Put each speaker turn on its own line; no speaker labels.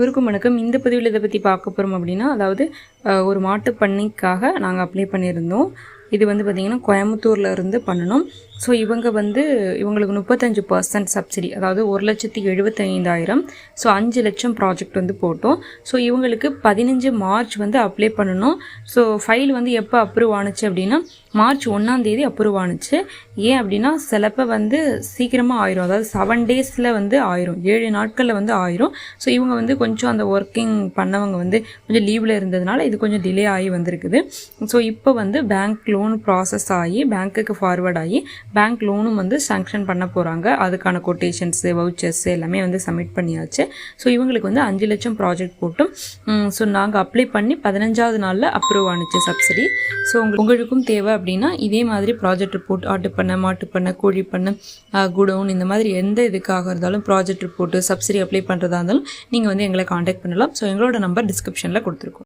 அனைவருக்கும் வணக்கம். இந்த பதிவில் இதை பற்றி பார்க்க போகிறோம் அப்படின்னா அதாவது ஒரு மாட்டு பண்ணைக்காக நாங்கள் அப்ளை பண்ணியிருந்தோம். இது வந்து பார்த்திங்கன்னா கோயம்புத்தூரில் இருந்து பண்ணணும். ஸோ இவங்க வந்து இவங்களுக்கு முப்பத்தஞ்சு பர்சன்ட் சப்சிடி அதாவது ஒரு லட்சத்தி எழுபத்தைந்தாயிரம். ஸோ அஞ்சு லட்சம் ப்ராஜெக்ட் வந்து போட்டோம். ஸோ இவங்களுக்கு பதினஞ்சு மார்ச் வந்து அப்ளை பண்ணணும். ஸோ ஃபைல் வந்து எப்போ அப்ரூவ் ஆணுச்சு அப்படின்னா மார்ச் ஒன்றாந்தேதி அப்ரூவ் ஆணுச்சு ஏன் அப்படின்னா சிலப்போ வந்து சீக்கிரமாக ஆயிரும். அதாவது செவன் டேஸில் வந்து ஆயிரும். ஏழு நாட்களில் வந்து ஆயிரும். ஸோ இவங்க வந்து கொஞ்சம் அந்த ஒர்க்கிங் பண்ணவங்க வந்து கொஞ்சம் லீவில் இருந்ததுனால இது கொஞ்சம் டிலே ஆகி வந்திருக்குது. ஸோ இப்போ வந்து பேங்க் லோன் ப்ராசஸ் ஆகி பேங்க்குக்கு ஃபார்வர்ட் ஆகி பேங்க் லோனும் வந்து சாங்ஷன் பண்ண போகிறாங்க அதுக்கான கொட்டேஷன்ஸு வவுச்சர்ஸ் எல்லாமே வந்து சப்மிட் பண்ணியாச்சு. ஸோ இவங்களுக்கு வந்து அஞ்சு லட்சம் ப்ராஜெக்ட் போட்டும். ஸோ நாங்கள் அப்ளை பண்ணி பதினஞ்சாவது நாளில் அப்ரூவ் ஆணுச்சு சப்சிடி ஸோ உங்களுக்கும் தேவை அப்படின்னா இதே மாதிரி ப்ராஜெக்ட் ரிப்போர்ட் ஆட்டு பண்ண மாட்டு பண்ண கோழி பண்ண குடோன் இந்த மாதிரி எந்த இதுக்காக இருந்தாலும் ப்ராஜெக்ட் ரிப்போர்ட்டு சப்சிடி அப்ளை பண்ணுறதா இருந்தாலும் நீங்கள் வந்து எங்களை காண்டாக்ட் பண்ணலாம். ஸோ எங்களோட நம்பர் டிஸ்கிரிப்ஷனில் கொடுத்துருக்கோம்.